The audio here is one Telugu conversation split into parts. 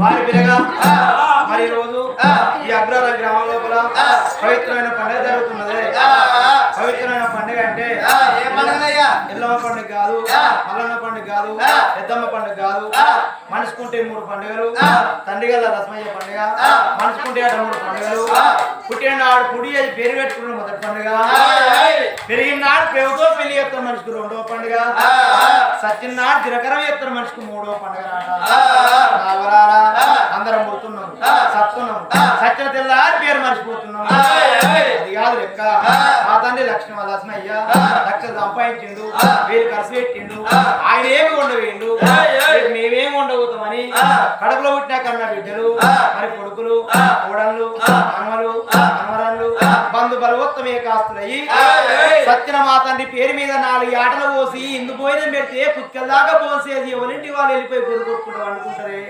వారి పిల్లగా మరి రోజు ఈ అగ్రహార గ్రామం లోపల పవిత్రమైన పండుగ జరుగుతున్నది. పవిత్రమైన పండుగ అంటే ఎల్లమ్మ పండుగ కాదు మల్లన్న పండుగ కాదు పెద్దమ్మ పండుగ కాదు మనిషికుంటే మూడు పండుగలు తండ్రి గల్ల రసమయ్య పండుగ మనిషికుంటే అట మూడు పండుగలు పుట్టిన నాడు పుడి అది పేరు పెట్టుకున్న మొదటి పండుగ. పెరిగిన నాడు ప్రేమతో పెళ్ళి చేస్తారు మనిషికి రెండవ పండుగ. సత్యం నాడు దినకరం చేస్తారు మనిషికి మూడవ పండుగ అందరం పుడుతున్నాం సత్తున్నాం. సత్యం తెల్లారి పేరు మర్చిపోతున్నాం అది కాదు లెక్క. మా తండ్రి లక్ష్మణ లక్ష్మయ్య లక్ష సంపాదించిండు. వేరు ఖర్చు పెట్టిండు. ఆయన ఏమి ఉండవేయండు మేమేమి ఉండబోతామని కడుపులో పుట్టిన కన్న బిడ్డలు మరి కొడుకులు కోడళ్ళు మనమరాళ్ళు బంధు బలవత్తమే కాస్తులయ్యి సత్యన మా తండ్రి పేరు మీద నాలుగు ఆటలు పోసి ఇందు పోయిన పెడితే పుక్కల దాకా పోసేది ఎవరింటి వాళ్ళు వెళ్ళిపోయి గురు కొట్టుకుంటారు అనుకుంటారే?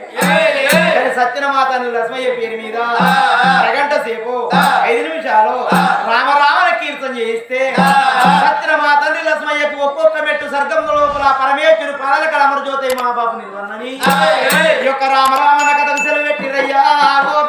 సత్యన మా తండ్రి లక్ష్మయ్య పేరు మీద అరగంట సేపు ఐదు నిమిషాలు రామరామన కీర్తన చేయిస్తే సత్యన మా తండ్రి లక్ష్మయ్యకు ఒక్కొక్క మెట్టు సర్గం లోపల పరమేశ్వరు పాలక అమర జ్యోతి మా బాబు నిర్వన్నని ఈ యొక్క రామరామన కథకు సెలవు పెట్టిరయ్యా ఓ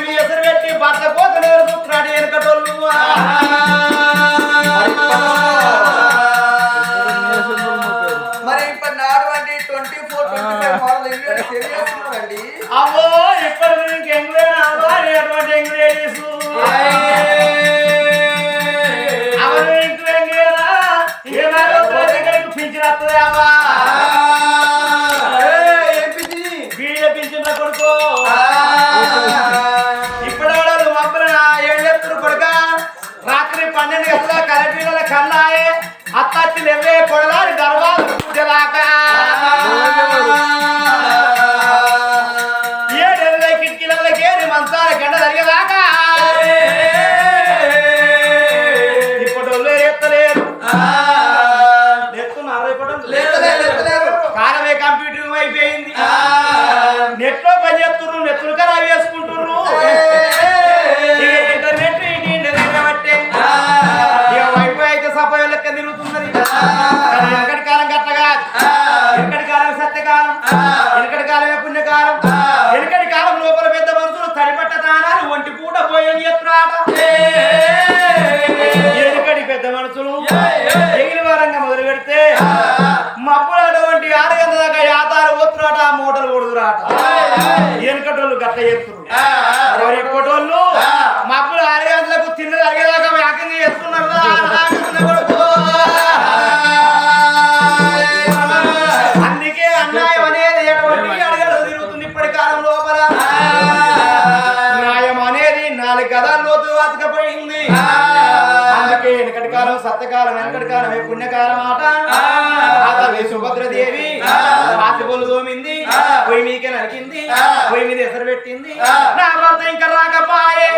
నీ ఎసరు పెట్టి బట్ల కోతలు ఎవరు చూస్తున్నాడు వెనకటోళ్ళు దెవ్వే కొడలారి గర్వాలు చెప్తున్నారు మబ్బులు ఆరే గంటలకు తిన్నది అరిగేదాకా యాకంగా చెప్తున్నారు ఇప్పటి కాలం లోపల న్యాయం అనేది నాలుగు వెనకటి కాలం సత్యకాలం వెనకటి పుణ్యకాలం ఆట సుభద్రదేవి రాత్రి పొలు తోమింది మీకే నరికింది పొయ్యి మీద ఎసరు పెట్టింది నా భర్త ఇంకా రాకపాయే.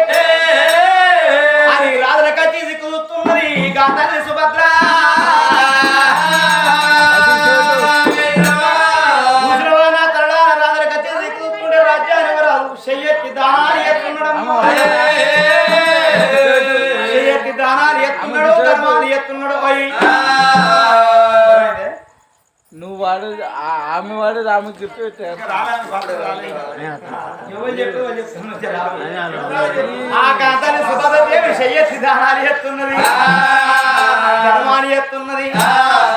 అని రాజుల కచ్చి సిక్కుతున్నది గా తల్లి సుభద్ర. దానాలు ఎత్తున్నాడు దానాలు ఎత్తున్నాడు ఎత్తున్నాడు అయ్యి వాడు ఆ- ఆమె వాడు ఆమె చెప్పి ఎవరు చెప్పి వాళ్ళు చెప్తున్నారు? జరా. ఆ కాంతాన్ని సుభద్రదేవి చెయ్యెత్తి దానాలు ఎత్తున్నది ధర్మాన్ని ఎత్తున్నది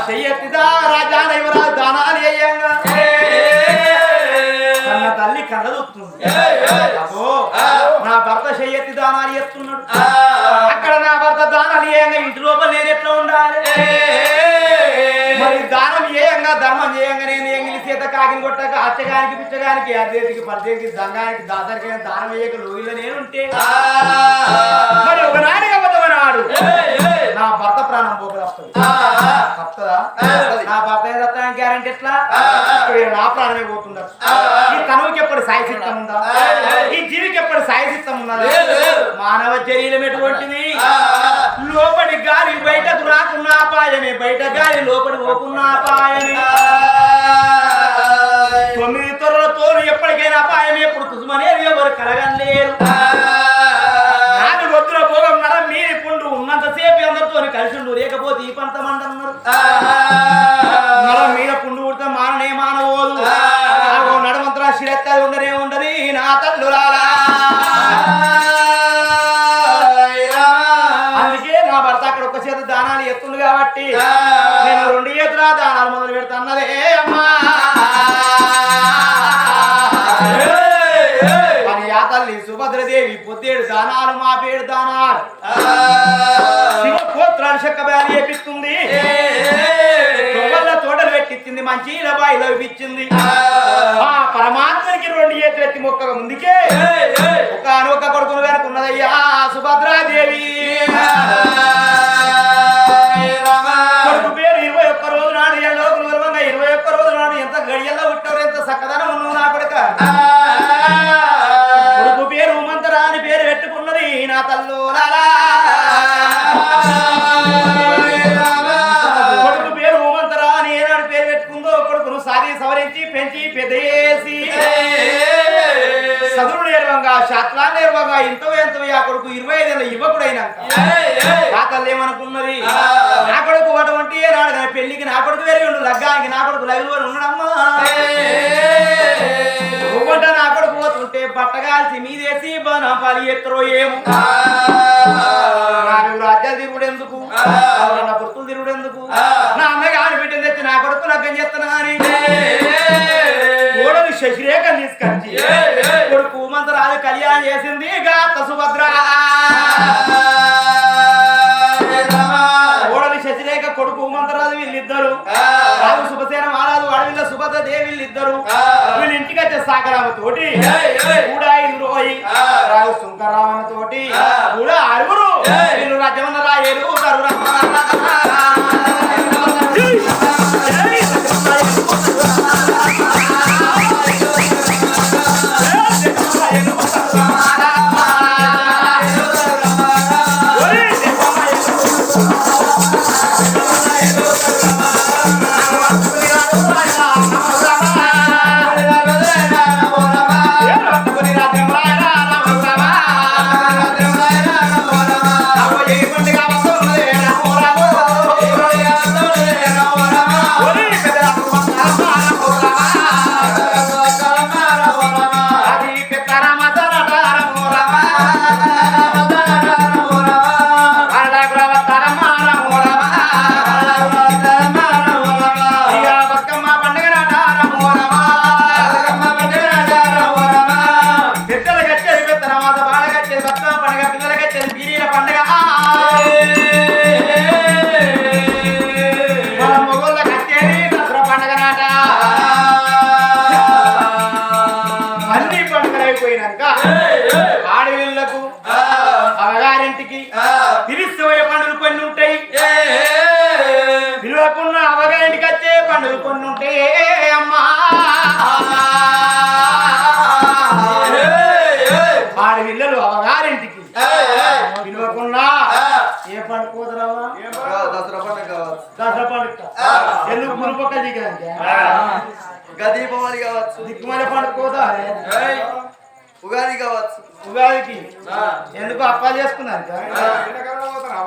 చెయ్యెత్తిదా రాజాన యువరాజు దానాలు అయ్యంగా కన్న తల్లి కళ్ళదొస్తుంది అబ్బో నా భర్త చెయ్యెత్తి దానాలు ఎత్తున్నాడు అక్కడ నా భర్త దానాలు ఏయంగా ఇంటి లోపల నేను ఎట్లా ఉండాలి? కాకిని కొట్టక అచ్చగానికి పిచ్చగానికి అదేటికి పర్దేకి దంగానికి దాసరికి దానం వేయక లోయలో నేనుంటే మరి ఒకనాడిగా నాడు నా భర్త ప్రాణం పోకలు వస్తుంది నా భర్త ఏదత్తానికి గ్యారంటీ ఎట్లా? నా ప్రాణమే పోతుందా? ఈ తనువుకి ఎప్పుడు సాయసిత్తం ఉందా? ఈ జీవికి ఎప్పుడు సాయసిత్తం ఉన్నదా మానవ శరీరం ఎటువంటిది? లోపలి గాలి బయటకు రాకున్న అపాయమే బయట గాలి లోపలి పోకున్న అపాయమే తొమ్మిది తొర్రలతో ఎప్పటికైనా అపాయం ఎప్పుడు తుసుమనేది ఎవరు కలగలేరు నాది వద్దుల భోగం నరం మీరి పుండు ఉన్నంతసేపు అందరితో కలిసి ఉండు లేకపోతే ఈ పంత మందన్నారు నరం మీద పుండు పుడితే మాననే మానవోదు. నడమంతరా శిరత్తాది ఉండనే దానాలు మా పేడు దానాలు. శివ కోత్రాలు చెక్క బ్యాలి ఏపిస్తుంది తొవ్వల్ల తోటలు పెట్టించింది మంచి బాయిలో ఇప్పించింది ఆ. పరమాత్మనికి రెండు చేతులు ఎత్తి మొక్క ముందుకే. ఒక అనొక కొడుకును వెనుకున్నదయ్యా సుభద్రాదేవి. కొడుకు పేరు ఇరవై ఒక్క రోజు నాడు ఏళ్ళలోకి నిలవంగా ఇరవై ఒక్క రోజు నాడు ఎంత గడియల్లో పుట్టారు ఎంత చక్కదనం ఉన్నావు నా కొడుకు. పెట్టుకున్నది నా తల్లు. కొడుకు పేరు ఉమంతరా అని ఏనాడు పేరు పెట్టుకుందో కొడుకును సాగి సవరించి పెంచి పెద్ద చేసి చదువులు నేర్వంగా శాస్త్రా నేర్వంగా ఎంతో ఎంతో ఆ కొడుకు ఇరవై ఐదేళ్ళ యువకుడైనాక. నా తల్లి ఏమనుకున్నది? నా కొడుకు అటువంటి నాడు కానీ పెళ్ళికి నా కొడుకు వేరే ఉండు లగ్గానికి నా కొడుకు లైవ్ ఉండడమ్మా నా కొడుకు పోతుంటే బట్టగాల్సి మీదేసి బన పలి ఎత్తరో ఏమో. రాజ్యాలు తిరుగుడు ఎందుకు నా పుర్తులు తిరుగుడు ఎందుకు నా అన్నగా ఆడిపెట్టింది తెచ్చి నా కొడుకు లగ్గం చేస్తున్నా అని. కోడలు శశిరేఖ తీసుకొచ్చి కొడుకు మంత్రాలు కళ్యాణం చేసింది గాత సుభద్ర కోడలు శశిరేఖ కొడుకు మంత్రాలు వీళ్ళిద్దరు. శుభసేన మహారాజు అడవిలో సుభద్ర దేవి వీళ్ళిద్దరు వీళ్ళ ఇంటికి వచ్చే సాగరామ తోటి కూడా ఐదుగురు పోయి రాజు శంకరామణ తోటి కూడా ఆరుగురు వీళ్ళు రాజ్యమన్న రాయలు పెద్దల నాలుగు ఇళ్ళలు అవగారింటికి పిలవకుండా. ఏ. పండు కూతురావా దసరా పండుగ దసరా పండుగ. ఎందుకు మునుపక్క దిగానికి గదీపవాలి కావచ్చు. దిక్కుమల పండుగ కూదా ఉగాది కావచ్చు. ఉగాదికి. ఎందుకు అప్పాలు చేసుకున్నారు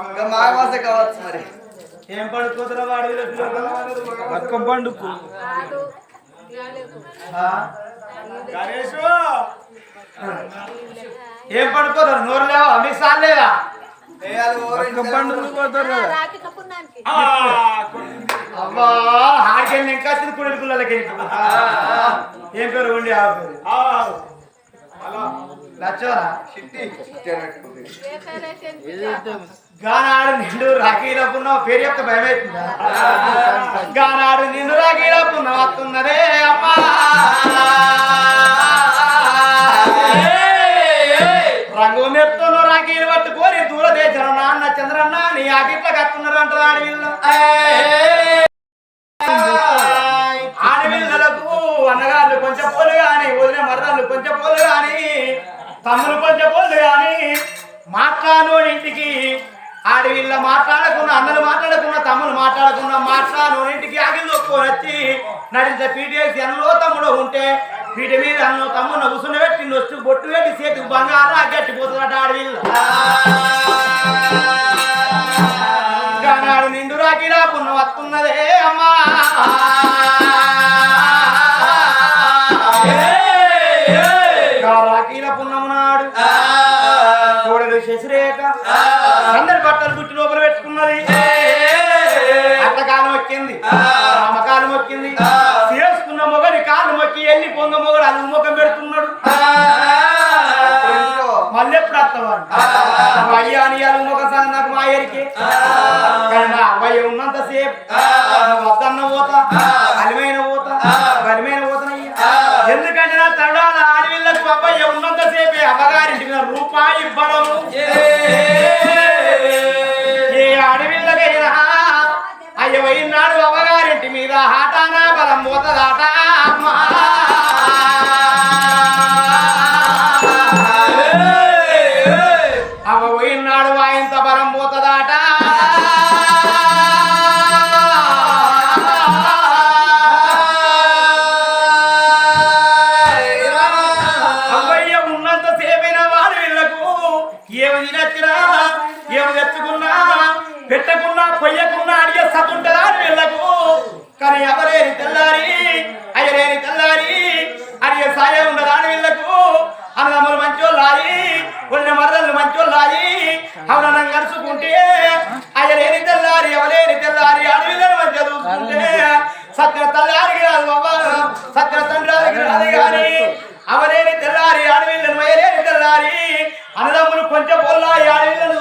ఇంకా మాఘమాసే కావచ్చు మరి. ఏం పండుకోతురా అడవిలో బతుకం పండుకు గణేష్! ఏం పండుకోతారు? నోరు లేవా? మీకు సార్ లేదా? అబ్బా ఆడికెళ్ళి ఇంకా వచ్చింది కుడి పిల్లలకి ఏం పేరు ఉండి ఆ పేరు? లచ్చోరా గానాడు నిండు రాఖీలపున్న పేరు యొక్క భయం అవుతుందా గానాడు నిండు రాఖీలపున్న వస్తున్నదే అమ్మా. చంద్రన్న నీ ఆకిట్ల కట్టుకున్నారు అంటారు ఆడవిల్ల ఆడవిల్లలకు అన్నగారులు కొంచెం పోలు గాని వదిన మర్రాళ్ళు కొంచెం పోలు కానీ తమ్ములు కొంచెం పోలు కానీ మాట్లాడోని ఇంటికి. ఆడవిల్ల మాట్లాడకుండా అన్నలు మాట్లాడకుండా తమ్ములు మాట్లాడకుండా మాట్లాడోని ఇంటికి. ఆగిలి తొక్కుని వచ్చి నడిచే పీటీఎస్ అన్నలో తమ్ముడు ఉంటే వీటి మీద అన్నో తమ్ముడు కూసుని పెట్టి నొచ్చు బొట్టు పెట్టి చేతికి బంగారం గట్టిపోతుందట ఆడవిల్ల గనాడు నిండు రాకిలా పున్న వస్తున్నదే అమ్మా. రాకీల పున్నము నాడు. కోడలు శశిరేఖ అందరి బట్టలు గుట్టి లోపల పెట్టుకున్నది. అట్టకాలం వచ్చింది రామకాలం వచ్చింది. చేసుకున్న మొగడి కాలు మొక్కి వెళ్ళి పొంగ మొగడు అల్లు ముఖం పెడుతున్నాడు. మళ్ళీ ఎప్పుడు వస్తావాడు అయ్యా అని సంగతి నాకు మా ఎరికే కానీ నా అవ్వయ్య ఉన్నంత సేపు వద్దన్న పోతా అలిమైన పోతా బలిమైన పోతానయ్యా ఎందుకంటే నా తడాల ఆడవిళ్ళకు అవ్వయ్య ఉన్నంత సేపే అమ్మగారింటి మీద రూపాయి ఇవ్వడము. అన్నదమ్ములు కొంచెం పొల్లా ఈ అడవిలను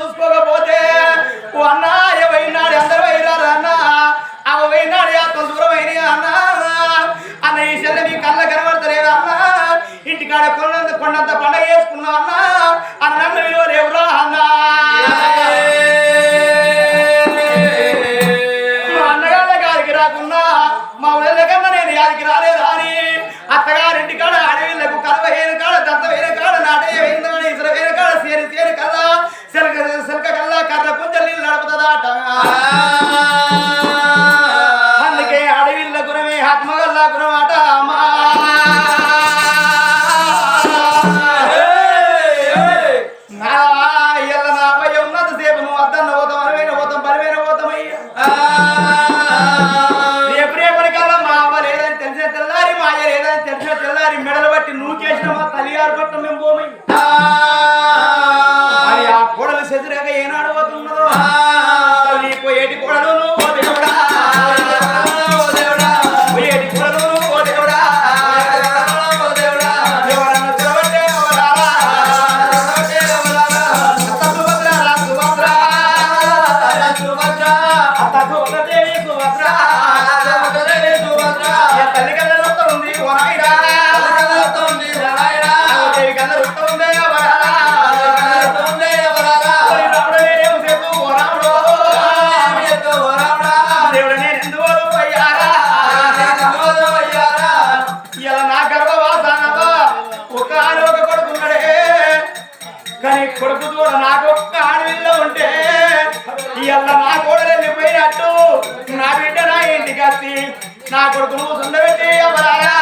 పదివేల పోతామయ్యా రేపు మా అమ్మ లేదని తెలిసిన తెల్లారి మా అయ్య లేదని తెలిసిన తెల్లారి మెడలు బట్టి నువ్వు చేసిన మా తల్లిగారు పట్ల మేము పోమయ్య నాకు ఒక్క ఆడవిల్ల ఉంటే ఇవాళ నా కూడా వెళ్ళిపోయినట్టు. నా బిడ్డ నా ఇంటికి వచ్చి నా కొడుకును సుందబెట్టి అమ్మలారా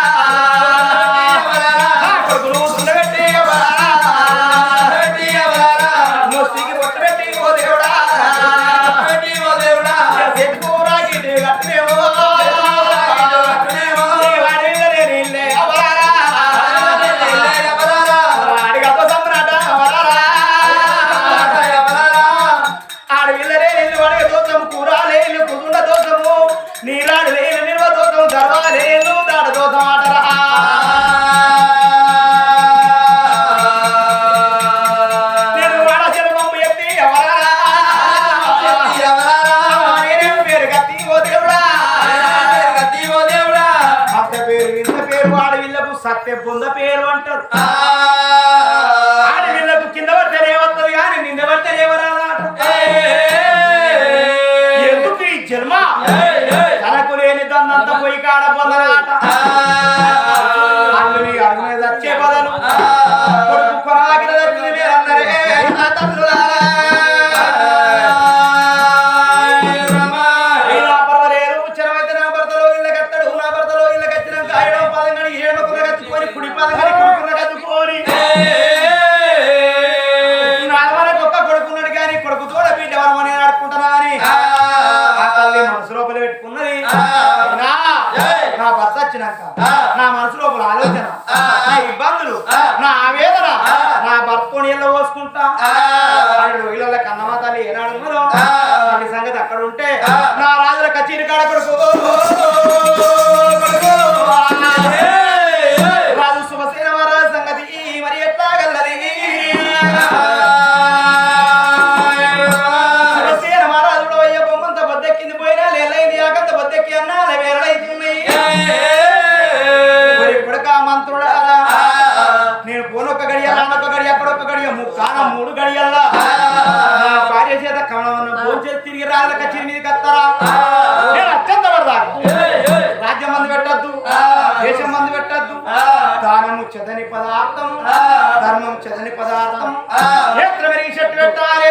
చదని పదార్థం ధర్మం చదని పదార్థం. క్షేత్రమరీ చెట్టు పెట్టాలి.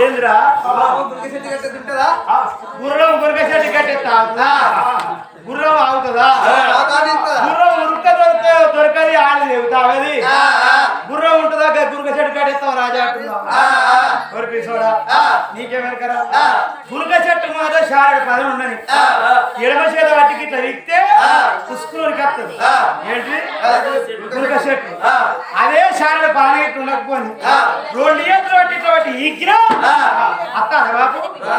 ఏంద్రా? గుర్రం గురిక చెట్టు కట్టేస్తా గుర్రం ఆగుతుందా? గుర్రం ఉరుక దొరికే దొరకది ఆడి చెబుతావది గుర్రం ఉంటుందా గురుక చెట్టు కట్టేస్తాం రాజా ఆ. నీకేమెరకరా. గురుక చెట్టు మాత్రం షారెడు పదం ఆ. ఎడమ చేత వాటికి ఇట్లా విక్తే ఆ. పుష్కూరికి వస్తుంది. ఏంటి. గురుక చెట్టు. అదే షారెడు పదం ఇట్లా ఉండకపోని. రెండు చేతులు బట్టి ఇట్లా ఈగిరా ఆ. అత్త ఆ.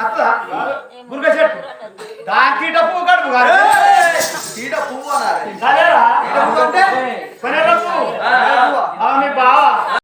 అత్తదా గురుక చెట్టు దానికి పువ్వు కడుపు కాదు! ఈడ పువ్వు ఈడ పువ్వు అంటే కొనేరా ఆమె బా